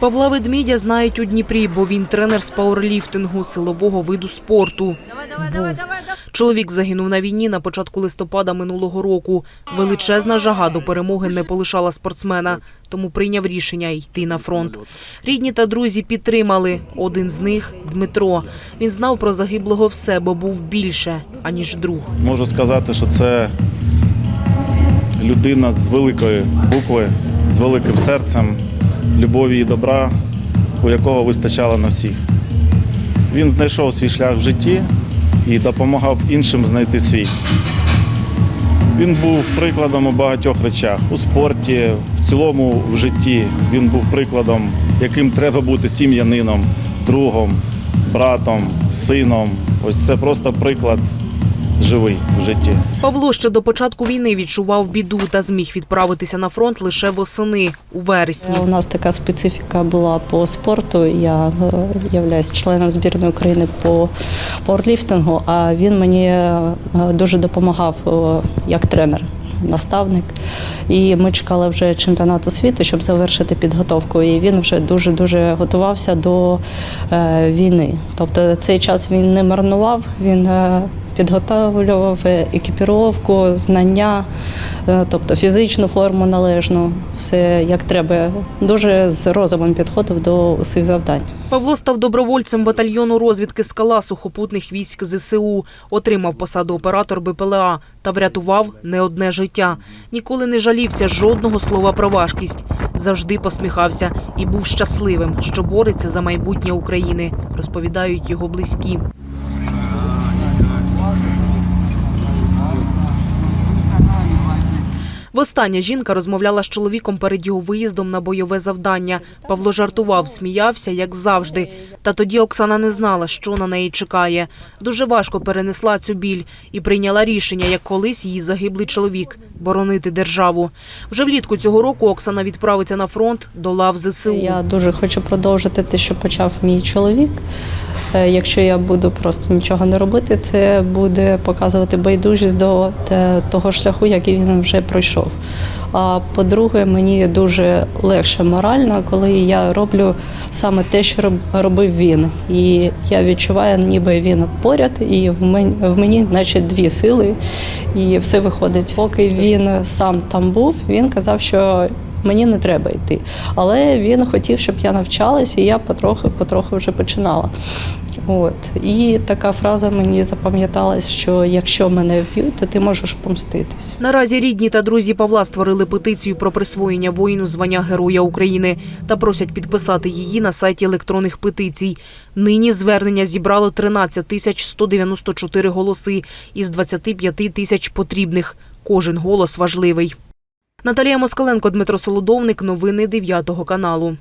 Павла Ведмідя знають у Дніпрі, бо він тренер з пауерліфтингу, силового виду спорту. Був. Чоловік загинув на війні на початку листопада минулого року. Величезна жага до перемоги не полишала спортсмена, тому прийняв рішення йти на фронт. Рідні та друзі підтримали. Один з них Дмитро. Він знав про загиблого все, бо був більше аніж друг. Можу сказати, що це людина з великої букви, з великим серцем, любові і добра, у якого вистачало на всіх. Він знайшов свій шлях в житті і допомагав іншим знайти свій. Він був прикладом у багатьох речах у спорті, в цілому в житті. Він був прикладом, яким треба бути сім'янином, другом, братом, сином. Ось це просто приклад живий в житті. Павло ще до початку війни відчував біду та зміг відправитися на фронт лише восени у вересні. У нас така специфіка була по спорту. Я е, являюсь членом збірної України по пауерліфтингу, а він мені е, дуже допомагав е, як тренер. Наставник, і ми чекали вже чемпіонату світу, щоб завершити підготовку. І він вже дуже дуже готувався до е, війни. Тобто цей час він не марнував, він е, підготовлював екіпіровку, знання, е, тобто фізичну форму належну, все як треба. Дуже з розумом підходив до усіх завдань. Павло став добровольцем батальйону розвідки скала сухопутних військ ЗСУ, отримав посаду оператор БПЛА та врятував не одне життя. Ніколи не жалівся жодного слова про важкість. Завжди посміхався і був щасливим, що бореться за майбутнє України, розповідають його близькі. Востаннє жінка розмовляла з чоловіком перед його виїздом на бойове завдання. Павло жартував, сміявся, як завжди. Та тоді Оксана не знала, що на неї чекає. Дуже важко перенесла цю біль і прийняла рішення, як колись її загиблий чоловік боронити державу. Вже влітку цього року Оксана відправиться на фронт до лав ЗСУ. Я дуже хочу продовжити те, що почав мій чоловік. Е, Якщо я буду просто нічого не робити, це буде показувати байдужість до того шляху, який він вже пройшов. А по-друге, мені дуже легше морально, коли я роблю саме те, що роб- робив він. І я відчуваю, ніби він поряд, і в мені, наче дві сили, і все виходить. Поки він сам там був, він казав, що мені не треба йти. Але він хотів, щоб я навчалась, і я потроху, потроху вже починала. От. І така фраза мені запам'яталась, що якщо мене вб'ють, то ти можеш помститись. Наразі рідні та друзі Павла створили петицію про присвоєння воїну звання Героя України та просять підписати її на сайті електронних петицій. Нині звернення зібрало 13 тисяч 194 голоси із 25 тисяч потрібних. Кожен голос важливий. Наталія Москаленко, Дмитро Солодовник. Новини 9 каналу.